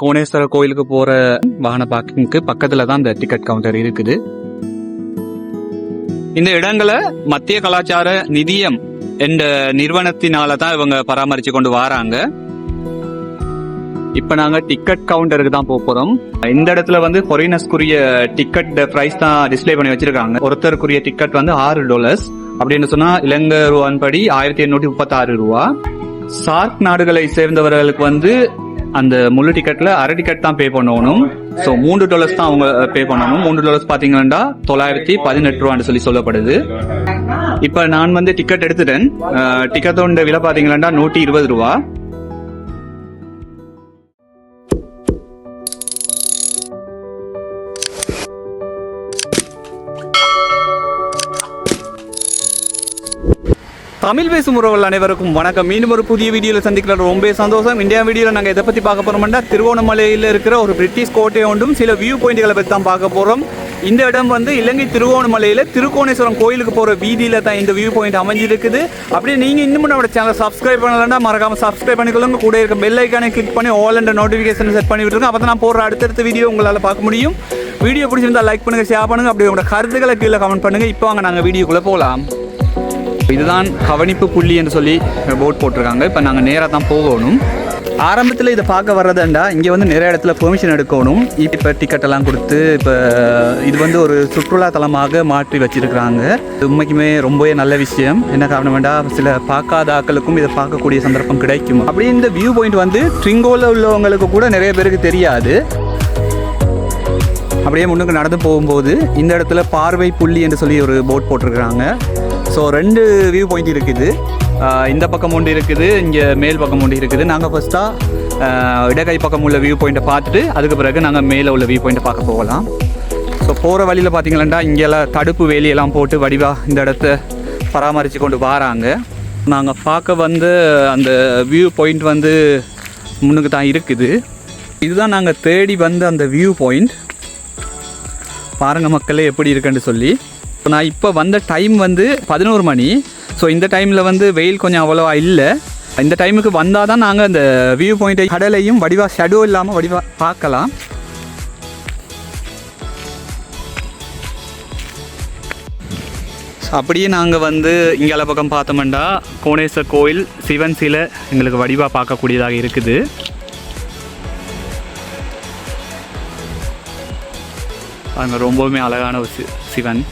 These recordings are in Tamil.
கோணேஸ்வரர் கோயிலுக்கு போற வாகன பார்க்கிங்க்கு பக்கத்துல தான் இந்த டிக்கெட் கவுண்டர் இருக்குது. இந்த இடங்களை மத்திய கலாச்சார நிதியம் என்ற நிறுவனத்தினால தான் இவங்க பராமரிச்சு கொண்டு வராங்க. இப்ப நாங்க டிக்கெட் கவுண்டருக்கு தான் போக போறோம். இந்த இடத்துல வந்து ஃபாரினர்ஸ்க்குரிய டிக்கெட் பிரைஸ் தான் டிஸ்ப்ளே பண்ணி வச்சிருக்காங்க. ஒருத்தருக்குரிய டிக்கெட் வந்து ஆறு டாலர்ஸ் அப்படின்னு சொன்னா இலங்கை ரூபான்படி ஆயிரத்தி எண்ணூத்தி முப்பத்தி ஆறு ரூபா. சார்க் நாடுகளை சேர்ந்தவர்களுக்கு வந்து அந்த முழு டிக்கெட்ல அரை டிக்கெட் தான் பே பண்ணணும். ஸோ மூன்று டாலர்ஸ் தான் அவங்க uh, பே பண்ணணும். மூன்று டாலர்ஸ் பாத்தீங்கன்னா தொள்ளாயிரத்தி பதினெட்டு ரூபான்னு சொல்லி சொல்லப்படுது. இப்போ நான் வந்து டிக்கெட் எடுத்துட்டேன். டிக்கெட்டோட விலை பாத்தீங்கன்னா நூற்றி இருபது ரூபா. தமிழ் பேசும் உறவுகள் அனைவருக்கும் வணக்கம். மீண்டும் ஒரு புதிய வீடியோவில் சந்திக்கிறது ரொம்ப சந்தோஷம். இந்தியா வீடியோவில் நாங்கள் எதை பற்றி பார்க்க போகிறோம்னா திருவோணமலையில் இருக்கிற ஒரு பிரிட்டிஷ் கோட்டை ஒன்றும் சில வியூ பாயிண்ட்களை பற்றி தான் பார்க்க போகிறோம் இந்த இடம் வந்து இலங்கை திருவோணமலையில் திருக்கோணேஸ்வரம் கோயிலுக்கு போகிற வீதியில் தான் இந்த வியூ பாயிண்ட் அமைஞ்சிருக்குது. அப்படியே நீங்கள் இன்னும் நம்மளோட சேனல் சப்ஸ்கிரைப் பண்ணலன்னா மறக்காமல் சப்ஸ்கிரைப் பண்ணிக்கொள்ளுங்க. கூட இருக்க பெல் ஐக்கானை கிளிக் பண்ணி ஆல் அண்ட் நோட்டிஃபிகேஷன் செட் பண்ணி விட்டுருங்க. அப்போ தான் நான் போடுற அடுத்தடுத்த வீடியோ உங்களால் பார்க்க முடியும். வீடியோ பிடிச்சிருந்தால் லைக் பண்ணுங்கள் ஷேர் பண்ணுங்கள் அப்படி உங்களோட கருத்துக்களை கீழே கமெண்ட் பண்ணுங்கள் இப்போ வாங்க நாங்கள் வீடியோக்குள்ளே போகலாம் இதுதான் கவனிப்பு புள்ளி என்று சொல்லி போர்ட் போட்டிருக்காங்க. இப்போ நாங்கள் நேராக தான் போகணும். ஆரம்பத்தில் இதை பார்க்க வர்றதுண்டா இங்கே வந்து நிறைய இடத்துல பெர்மிஷன் எடுக்கணும். இப்போ டிக்கெட் எல்லாம் கொடுத்து இப்போ இது வந்து ஒரு சுற்றுலா தலமாக மாற்றி வச்சிருக்கிறாங்க. உண்மைக்குமே ரொம்பவே நல்ல விஷயம். என்ன காரணம் வேண்டாம் சில பார்க்காத ஆக்களுக்கும் இதை பார்க்கக்கூடிய சந்தர்ப்பம் கிடைக்கும். அப்படி இந்த வியூ பாயிண்ட் வந்து ட்ரிங்கோவில் உள்ளவங்களுக்கு கூட நிறைய பேருக்கு தெரியாது. அப்படியே முன்னுக்கு நடந்து போகும்போது இந்த இடத்துல பார்வை புள்ளி என்று சொல்லி ஒரு போட் போட்டிருக்கிறாங்க. ஸோ ரெண்டு வியூ பாயிண்ட் இருக்குது இந்த பக்கம் ஒன்று இருக்குது இங்கே மேல் பக்கம் ஒன்று இருக்குது. நாங்கள் ஃபஸ்ட்டாக இடகை பக்கம் உள்ள வியூ பாயிண்ட்டை பார்த்துட்டு அதுக்கு பிறகு நாங்கள் மேலே உள்ள வியூ பாயிண்ட்டை பார்க்க போகலாம். ஸோ போகிற வழியில் பார்த்தீங்களா இங்கெல்லாம் தடுப்பு வேலியெல்லாம் போட்டு வடிவாக இந்த இடத்த பராமரித்து கொண்டு வராங்க. நாங்கள் பார்க்க வந்து அந்த வியூ பாயிண்ட் வந்து முன்னுக்கு தான் இருக்குது. இதுதான் நாங்கள் தேடி வந்த அந்த வியூ பாயிண்ட் பாருங்க மக்களே எப்படி இருக்குன்னு சொல்லி. இப்போ நான் இப்போ வந்த டைம் வந்து பதினோரு மணி. ஸோ இந்த டைமில் வந்து வெயில் கொஞ்சம் அவ்வளோவா இல்லை. இந்த டைமுக்கு வந்தால் தான் நாங்கள் அந்த வியூ பாயிண்ட்டை கடலையும் வடிவா ஷெடோ இல்லாமல் வடிவா பார்க்கலாம். ஸோ அப்படியே நாங்கள் வந்து இங்கே பக்கம் பார்த்தோம்னா கோணேஸ்வர் கோயில் சிவன் சிலை எங்களுக்கு வடிவாக பார்க்கக்கூடியதாக இருக்குது. அங்கே ரொம்பவுமே அழகான ஒரு சிவன்.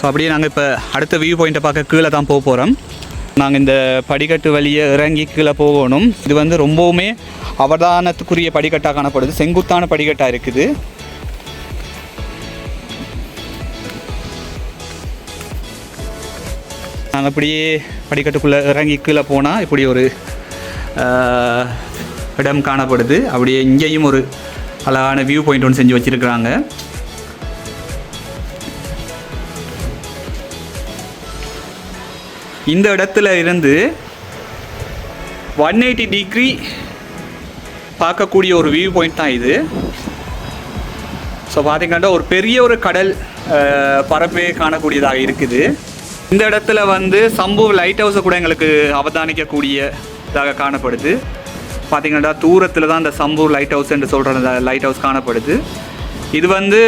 ஸோ அப்படியே நாங்கள் இப்போ அடுத்த வியூ பாயிண்ட்டை பார்க்க கீழே தான் போக போகிறோம் நாங்கள் இந்த படிக்கட்டு வழியை இறங்கி கீழே போகணும். இது வந்து ரொம்பவுமே அவதானத்துக்குரிய படிக்கட்டாக காணப்படுது. செங்குத்தான படிக்கட்டாக இருக்குது. நாங்கள் அப்படியே படிக்கட்டுக்குள்ளே இறங்கி கீழே போனால் இப்படி ஒரு இடம் காணப்படுது. அப்படியே இங்கேயும் ஒரு அழகான வியூ பாயிண்ட் ஒன்று செஞ்சு வச்சுருக்குறாங்க. இந்த இடத்துல இருந்து ஒன் எயிட்டி டிகிரி பார்க்கக்கூடிய ஒரு வியூ பாயிண்ட் தான் இது. ஸோ பார்த்திங்கன்னா ஒரு பெரிய ஒரு கடல் பரப்பே காணக்கூடியதாக இருக்குது. இந்த இடத்துல வந்து சம்பு லைட் ஹவுஸை கூட எங்களுக்கு அவதானிக்கக்கூடியதாக காணப்படுது. பார்த்திங்கன்னா தூரத்தில் தான் இந்த சம்பு லைட் ஹவுஸ் என்று சொல்கிற அந்த லைட் ஹவுஸ் காணப்படுது. இது வந்து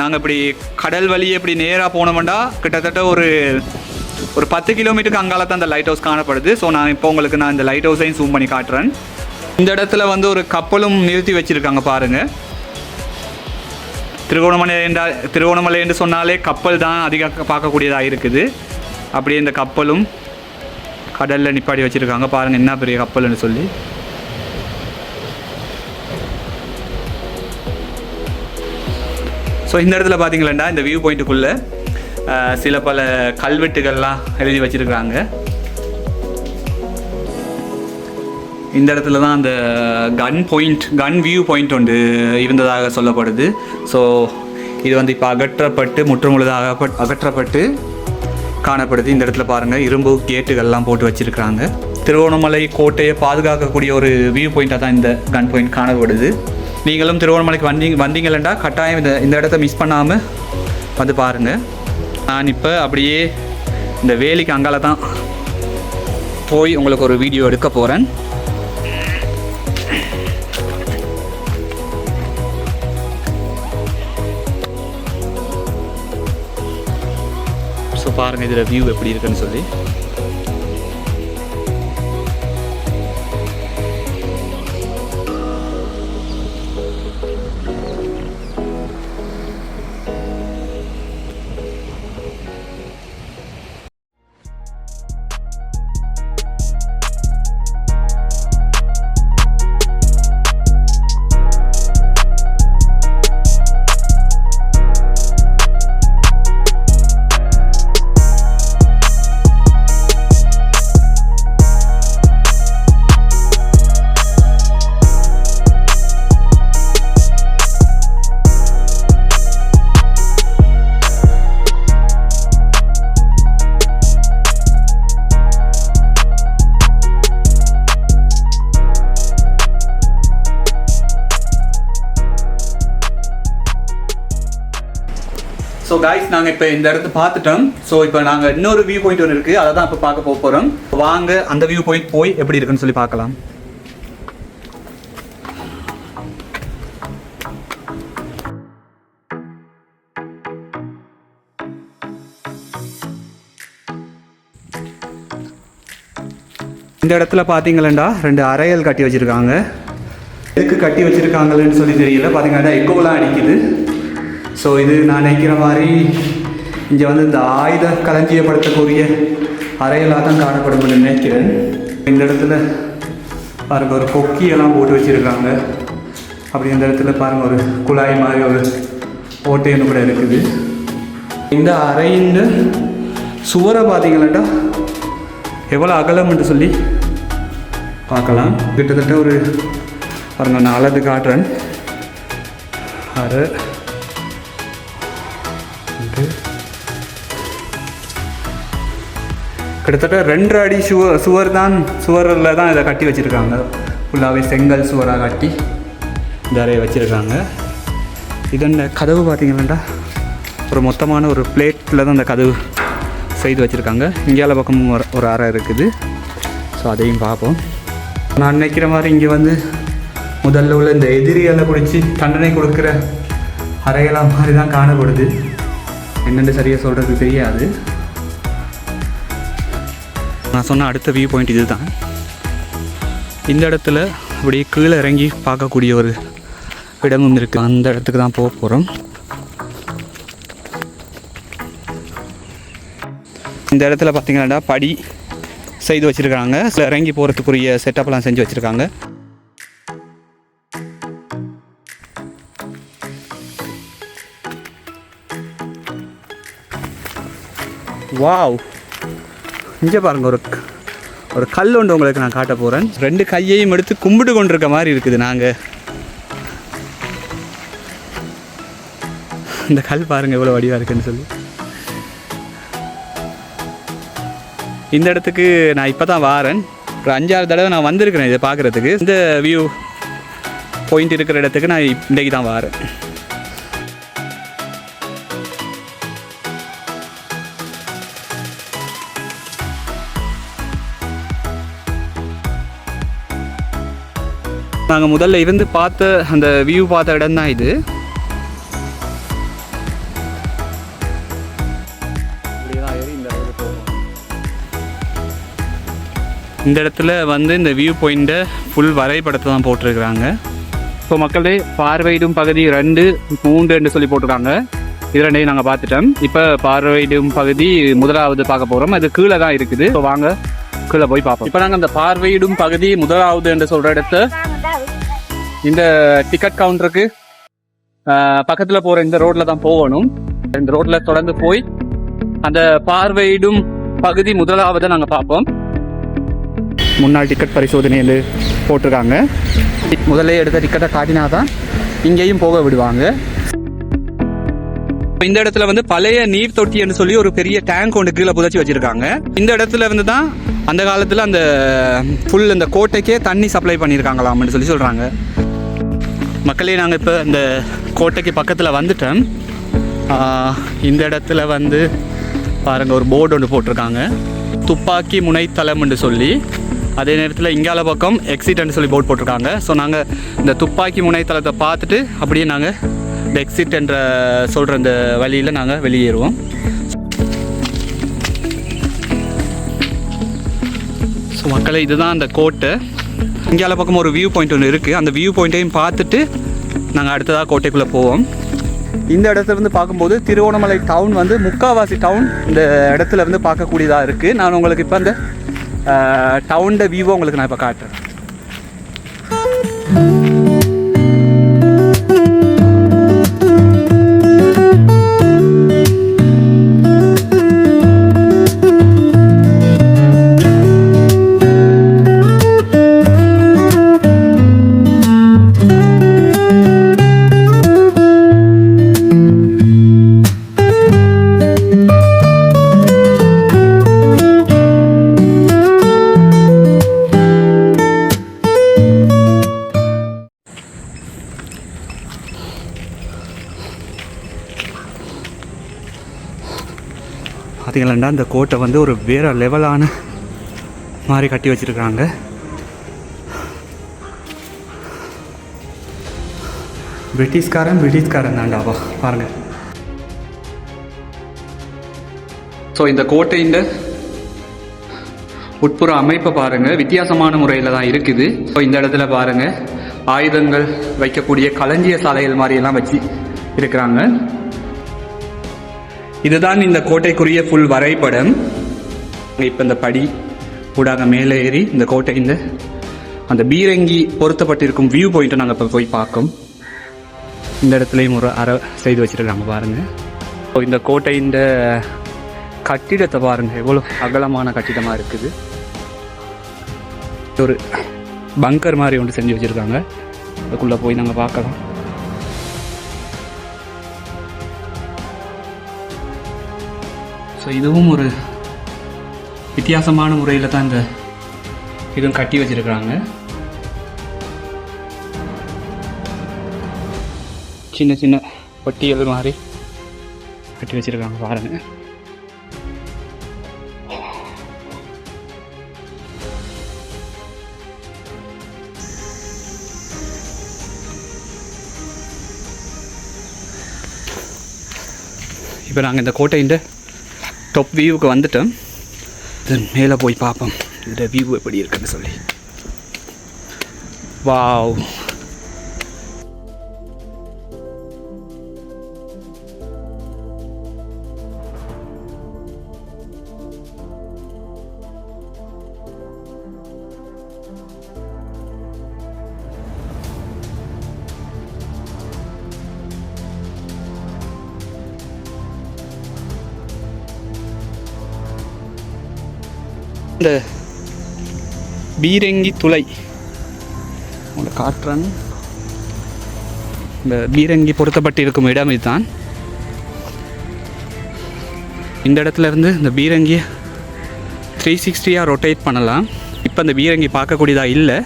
நாங்கள் இப்படி கடல் வழியே இப்படி நேராக போனோம்னா கிட்டத்தட்ட ஒரு ஒரு பத்து கிலோமீட்டருக்கு அங்கால தான் அந்த லைட் ஹவுஸ் காணப்படுது. ஸோ நான் இப்போ உங்களுக்கு நான் இந்த லைட் ஹவுஸையும் ஜூம் பண்ணி காட்டுறேன். இந்த இடத்துல வந்து ஒரு கப்பலும் நிறுத்தி வச்சுருக்காங்க பாருங்கள் திருகோணமலை என்றால் திருகோணமலை என்று சொன்னாலே கப்பல் தான் அதிக பார்க்கக்கூடியதாக இருக்குது. அப்படியே இந்த கப்பலும் கடலில் நிப்பாடி வச்சுருக்காங்க. பாருங்கள் என்ன பெரிய கப்பல்னு சொல்லி. ஸோ இந்த இடத்துல பார்த்தீங்களா இந்த வியூ பாயிண்ட்டுக்குள்ளே சில பல கல்வெட்டுகள்லாம் எழுதி வச்சுருக்காங்க இந்த இடத்துல தான் அந்த gun point gun view point ஒன்று இருந்ததாக சொல்லப்படுது. ஸோ இது வந்து இப்போ அகற்றப்பட்டு முற்றுமுழுதாக அகற்றப்பட்டு காணப்படுது. இந்த இடத்துல பாருங்கள் இரும்பு கேட்டுகள்லாம் போட்டு வச்சுருக்காங்க திருவோணமலை கோட்டையை பாதுகாக்கக்கூடிய ஒரு வியூ பாயிண்ட்டாக தான் இந்த கன் பாயிண்ட் காணப்படுது. நீங்களும் திருவோணமலைக்கு வந்தீங்க வந்தீங்களா கட்டாயம் இந்த இந்த இடத்த மிஸ் பண்ணாமல் வந்து பாருங்கள் நான் இப்போ அப்படியே இந்த வேலிக்கு அங்கால தான் போய் உங்களுக்கு ஒரு வீடியோ எடுக்க போகிறேன் ஸோ பாருங்கள் இதில் வியூ எப்படி இருக்குன்னு சொல்லி. ஸோ காய்ஸ் நாங்கள் இப்போ இந்த இடத்த பார்த்துட்டோம். ஸோ இப்போ நாங்கள் இன்னொரு வியூ பாயிண்ட் ஒன்று இருக்குது அதை தான் இப்போ பார்க்க போக போகிறோம் வாங்க அந்த வியூ பாயிண்ட் போய் எப்படி இருக்குன்னு சொல்லி பார்க்கலாம். இந்த இடத்துல பார்த்தீங்களா ரெண்டு அறைகள் கட்டி வச்சுருக்காங்க. எதுக்கு கட்டி வச்சுருக்காங்கன்னு சொல்லி தெரியல. பார்த்தீங்கன்னா எக்கோலாம் அடிக்குது. ஸோ இது நான் நினைக்கிற மாதிரி இங்கே வந்து இந்த ஆயுத களஞ்சியப்படுத்தக்கூடிய அறைகளாக தான் காணப்படும்னு நினைக்கிறேன். இந்த இடத்துல பாருங்க ஒரு கொக்கியெல்லாம் போட்டு வச்சுருக்காங்க. அப்படி இந்த இடத்துல பாருங்க ஒரு குழாய் மாதிரி ஒரு ஓட்டைன்னு கூட இருக்குது. இந்த அறையின் சுவரை பார்த்தீங்களாட்டா எவ்வளோ அகலம்ன்ட்டு சொல்லி பார்க்கலாம். கிட்டத்தட்ட ஒரு பாருங்க நான் அளந்து காட்டுறேன். அரை இது. கிட்டத்தட்ட ரெண்டு அடி சுவர் சுவர் தான் சுவரில் தான் இதை கட்டி வச்சுருக்காங்க. ஃபுல்லாகவே செங்கல் சுவராக கட்டி இந்த அறையை வச்சுருக்காங்க. இதன் கதவு பார்த்திங்கன்னா ஒரு மொத்தமான ஒரு பிளேட்டில் தான் இந்த கதவு செய்து வச்சுருக்காங்க. இந்தியாவில் பக்கமும் ஒரு ஒரு அறை இருக்குது. ஸோ அதையும் பார்ப்போம். நான் நினைக்கிற மாதிரி இங்கே வந்து முதல்ல உள்ள இந்த எதிரிகளை பிடிச்சி தண்டனை கொடுக்குற அறைகளாக மாதிரி தான் காணப்படுது. என்னென்னு சரியாக சொல்கிறது தெரியாது. நான் சொன்ன அடுத்த வியூ பாயிண்ட் இது தான் இந்த இடத்துல அப்படியே கீழே இறங்கி பார்க்கக்கூடிய ஒரு இடமும் இருக்குது அந்த இடத்துக்கு தான் போக போகிறோம் இந்த இடத்துல பார்த்தீங்கன்னா படி செய்து வச்சுருக்காங்க. இறங்கி போகிறதுக்குரிய செட்டப்லாம் செஞ்சு வச்சுருக்காங்க. வாவ் இங்கே பாருங்க ஒரு ஒரு கல் ஒன்று உங்களுக்கு நான் காட்ட போகிறேன் ரெண்டு கையையும் எடுத்து கும்பிட்டு கொண்டிருக்க மாதிரி இருக்குது நாங்கள் இந்த கல் பாருங்க எவ்வளோ வடிவாக இருக்குன்னு சொல்லி. இந்த இடத்துக்கு நான் இப்போ தான் வாரேன். ஒரு அஞ்சாறு தடவை நான் வந்திருக்கிறேன் இதை பார்க்குறதுக்கு. இந்த வியூ பாயிண்ட் இருக்கிற இடத்துக்கு நான் இன்றைக்கு தான் வாரேன். நாங்கள் முதல்ல இருந்து பார்த்த அந்த வியூ பார்த்த இடம் தான் இது. இந்த இடத்துல வந்து இந்த வியூ பாயிண்ட்டை ஃபுல் வரைபடத்தை தான் போட்டிருக்கிறாங்க. இப்போ மக்களே பார்வையிடும் பகுதி ரெண்டு மூன்று என்று சொல்லி போட்டிருக்காங்க. இது ரெண்டையும் நாங்கள் பார்த்துட்டோம். இப்போ பார்வையிடும் பகுதி முதலாவது பார்க்க போகிறோம் அது கீழே தான் இருக்குது. இப்போ வாங்க கீழே போய் பார்ப்போம். இப்போ நாங்கள் அந்த பார்வையிடும் பகுதி முதலாவது என்று சொல்கிற இடத்த இந்த டிக்கெட் கவுண்டருக்கு பக்கத்தில் போகிற இந்த ரோட்டில் தான் போகணும். இந்த ரோட்டில் தொடர்ந்து போய் அந்த பார்வையிடும் பகுதி முதலாவதை நாங்கள் பார்ப்போம். முன்னாள் டிக்கெட் பரிசோதனையில் போட்டிருக்காங்க. முதல்ல எடுத்த டிக்கெட்டை காட்டினா தான் இங்கேயும் போக விடுவாங்க. இந்த இடத்துல வந்து பழைய நீர் தொட்டின்னு சொல்லி ஒரு பெரிய டேங்க் ஒன்று கீழே புதைச்சி வச்சிருக்காங்க. இந்த இடத்துல வந்து தான் அந்த காலத்தில் அந்த ஃபுல் இந்த கோட்டைக்கே தண்ணி சப்ளை பண்ணியிருக்காங்களாம்னு சொல்லி சொல்கிறாங்க மக்களே நாங்கள் இப்போ இந்த கோட்டைக்கு பக்கத்தில் வந்துட்டோம். இந்த இடத்துல வந்து பாருங்கள் ஒரு போர்டு ஒன்று போட்டிருக்காங்க. துப்பாக்கி முனைத்தளம் என்று சொல்லி. அதே நேரத்தில் இங்கால பக்கம் எக்ஸிட்னு சொல்லி போர்டு போட்டிருக்காங்க. ஸோ நாங்கள் இந்த துப்பாக்கி முனைத்தளத்தை பார்த்துட்டு அப்படியே நாங்கள் இந்த எக்ஸிட் என்ற சொல்கிற இந்த வழியில் நாங்கள் வெளியேறுவோம். ஸோ மக்களே இதுதான் அந்த கோட்டை. இங்கால பக்கம் ஒரு வியூ பாயிண்ட் ஒன்று இருக்குது அந்த வியூ பாயிண்ட்டையும் பார்த்துட்டு நாங்கள் அடுத்ததாக கோட்டைக்குள்ளே போவோம். இந்த இடத்துல இருந்து பார்க்கும்போது திருவோணமலை டவுன் வந்து முக்காவாசி டவுன் இந்த இடத்துல இருந்து பார்க்கக்கூடியதாக இருக்குது நான் உங்களுக்கு இப்போ அந்த டவுனோட வியூவை உங்களுக்கு நான் இப்போ காட்டுறேன். பார்த்தீங்களா இந்த கோட்டை வந்து ஒரு வேறு லெவலான மாதிரி கட்டி வச்சுருக்குறாங்க. பிரிட்டிஷ்காரன் பிரிட்டிஷ்காரன் தாண்டாவா பாருங்கள் ஸோ இந்த கோட்டையின் உட்புற அமைப்பை பாருங்கள் வித்தியாசமான முறையில் தான் இருக்குது. ஸோ இந்த இடத்துல பாருங்கள் ஆயுதங்கள் வைக்கக்கூடிய களஞ்சிய சாலைகள் மாதிரியெல்லாம் வச்சு இருக்கிறாங்க. இதுதான் இந்த கோட்டைக்குரிய ஃபுல் வரைபடம். இப்போ இந்த படி ஊடாக மேலே ஏறி இந்த கோட்டை இந்த அந்த பீரங்கி பொருத்தப்பட்டிருக்கும் வியூ பாயிண்ட்டை நாங்கள் இப்போ போய் பார்க்கோம். இந்த இடத்துலையும் ஒரு அறை செய்து வச்சுருக்காங்க பாருங்கள் ஸோ இந்த கோட்டை இந்த கட்டிடத்தை பாருங்கள் எவ்வளோ அகலமான கட்டிடமாக இருக்குது. ஒரு பங்கர் மாதிரி ஒன்று செஞ்சு வச்சுருக்காங்க. அதுக்குள்ளே போய் நாங்கள் பார்க்கலாம். ஸோ இதுவும் ஒரு வித்தியாசமான முறையில் தான் இந்த இதுவும் கட்டி வச்சிருக்கிறாங்க. சின்ன சின்ன பட்டியல் மாதிரி கட்டி வச்சிருக்காங்க பாருங்க. இப்போ நாங்கள் இந்த கோட்டையின் டாப் வியூவுக்கு வந்துட்டோம் இது மேலே போய் பார்ப்போம். இதோட வியூ எப்படி இருக்குன்னு சொல்லி. வாவ் இந்த பீரங்கி துளை. உங்களை காற்றன் இந்த பீரங்கி பொருத்தப்பட்டிருக்கும் இடம் இதுதான். இந்த இடத்துல இருந்து இந்த பீரங்கியை த்ரீ சிக்ஸ்டியாக ரொட்டேட் பண்ணலாம். இப்போ அந்த பீரங்கி பார்க்கக்கூடியதாக இல்லை.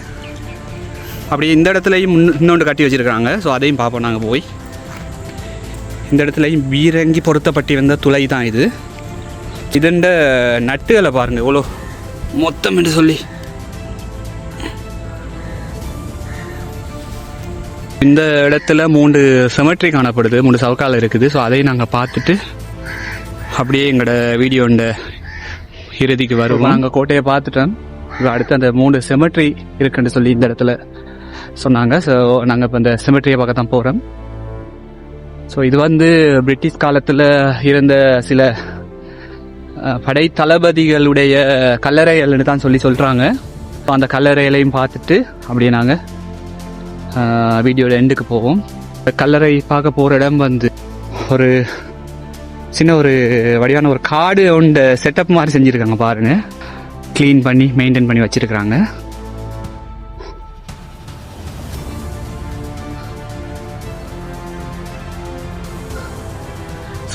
அப்படியே இந்த இடத்துலையும் இன்னொன்று கட்டி வச்சுருக்காங்க ஸோ அதையும் பார்ப்போம். நாங்கள் போய். இந்த இடத்துலையும் பீரங்கி பொருத்தப்பட்டி வந்த துளை தான் இது. இதண்ட நட்டுகளை பாருங்கள் எவ்வளோ மொத்தம் என்று சொல்லி. இந்த இடத்துல மூன்று செமெட்ரி காணப்படுது. மூணு சவுக்கால் இருக்குது. ஸோ அதையும் நாங்கள் பார்த்துட்டு அப்படியே எங்களோட வீடியோண்ட இறுதிக்கு வருவோம். நாங்கள் கோட்டையை பார்த்துட்டோம். இப்போ அடுத்து அந்த மூணு செமெட்ரி இருக்குன்னு சொல்லி இந்த இடத்துல சொன்னாங்க. ஸோ நாங்கள் இப்போ இந்த செமெட்ரியை பார்க்க தான் போகிறோம் ஸோ இது வந்து பிரிட்டிஷ் காலத்தில் இருந்த சில படை தளபதிகளுடைய கல்லறைகள்னு தான் சொல்லி சொல்கிறாங்க ஸோ அந்த கல்லறைகளையும் பார்த்துட்டு அப்படியே நாங்கள் வீடியோட எண்டுக்கு போவோம். கல்லறை பார்க்க போகிற இடம் வந்து ஒரு சின்ன ஒரு வடிவான ஒரு காடு உண்ட செட்டப் மாதிரி செஞ்சுருக்காங்க பாருங்க. க்ளீன் பண்ணி மெயின்டைன் பண்ணி வச்சுருக்குறாங்க.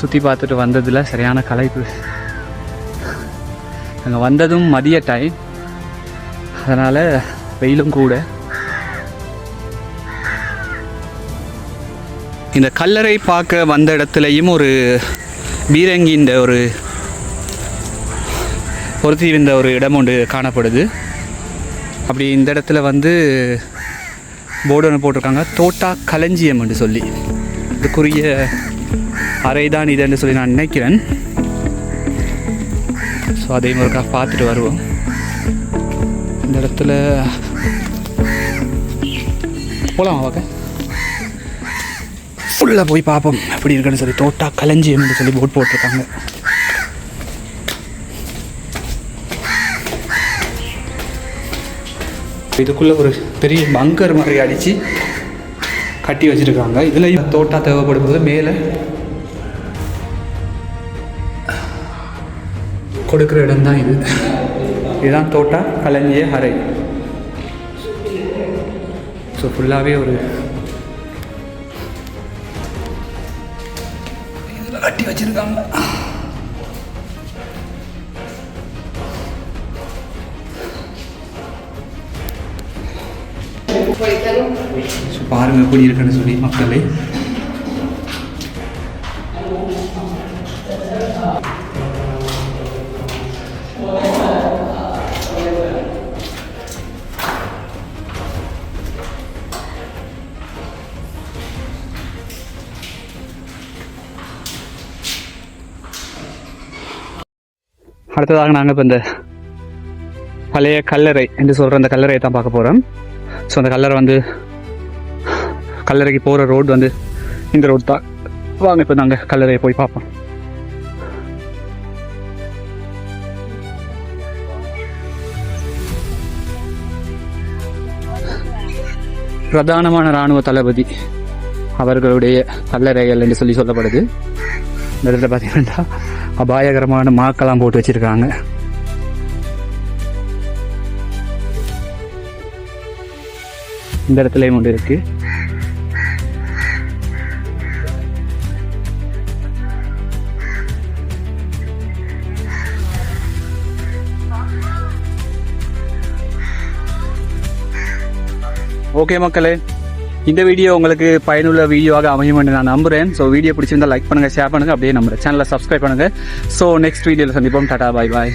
சுற்றி பார்த்துட்டு வந்ததில் சரியான கலைப்பு அங்கே வந்ததும் மதிய டைம் அதனால் வெயிலும் கூட. இந்த கல்லறை பார்க்க வந்த இடத்துலையும் ஒரு பீரங்கின்ற ஒரு பொருத்தி இந்த ஒரு இடம் ஒன்று காணப்படுது. அப்படி இந்த இடத்துல வந்து போர்டு ஒன்று போட்டிருக்காங்க. தோட்டா களஞ்சியம் என்று சொல்லி. இதுக்குரிய அறை தான் இதுன்னு சொல்லி நான் நினைக்கிறேன். ஸோ அதையும் ஒருக்கா பார்த்துட்டு வருவோம் இந்த இடத்துல போகலாம் பார்க்க ஃபுல்லாக போய் பார்ப்போம் எப்படி இருக்குன்னு சொல்லி தோட்டா களஞ்சியம்னு சொல்லி போட் போட்டிருக்காங்க இதுக்குள்ளே ஒரு பெரிய பங்கர் மாதிரி அடித்து கட்டி வச்சுருக்காங்க இதில் தோட்டா தேவைப்படும் போது மேலே கொடுக்குற இடம் தான் இது. இதுதான் தோட்டா களஞ்சிய அறை. ஸோ ஃபுல்லாகவே ஒரு இதில் கட்டி வச்சுருக்காங்க. ஸோ பாருங்க எப்படி இருக்குன்னு சொல்லி மக்களே. அடுத்ததாக நாங்கள் இப்போ இந்த பழைய கல்லறை என்று சொல்கிற அந்த கல்லறையை தான் பார்க்க போகிறோம் ஸோ அந்த கல்லறை வந்து கல்லறைக்கு போகிற ரோடு வந்து இந்த ரோடு தான். வாங்க இப்போ நாங்கள் கல்லறையை போய் பார்ப்போம். பிரதானமான இராணுவ தளபதி அவர்களுடைய கல்லறைகள் என்று சொல்லி சொல்லப்படுது. இந்த இடத்துல பார்த்தீங்கன்னா அபாயகரமான மாக்கெல்லாம் போட்டு வச்சிருக்காங்க. இந்த இடத்துலயும் ஒன்று இருக்கு. ஓகே மக்களே இந்த வீடியோ உங்களுக்கு பயனுள்ள வீடியோவாக அமையும் என்று நான் நம்புறேன். ஸோ வீடியோ பிடிச்சிருந்தா லைக் பண்ணுங்கள் ஷேர் பண்ணுங்க. அப்படியே நம்ம சேனலை சப்ஸ்கிரைப் பண்ணுங்கள் ஸோ நெக்ஸ்ட் வீடியோவில் சந்திப்போம். டாடா பாய் பாய்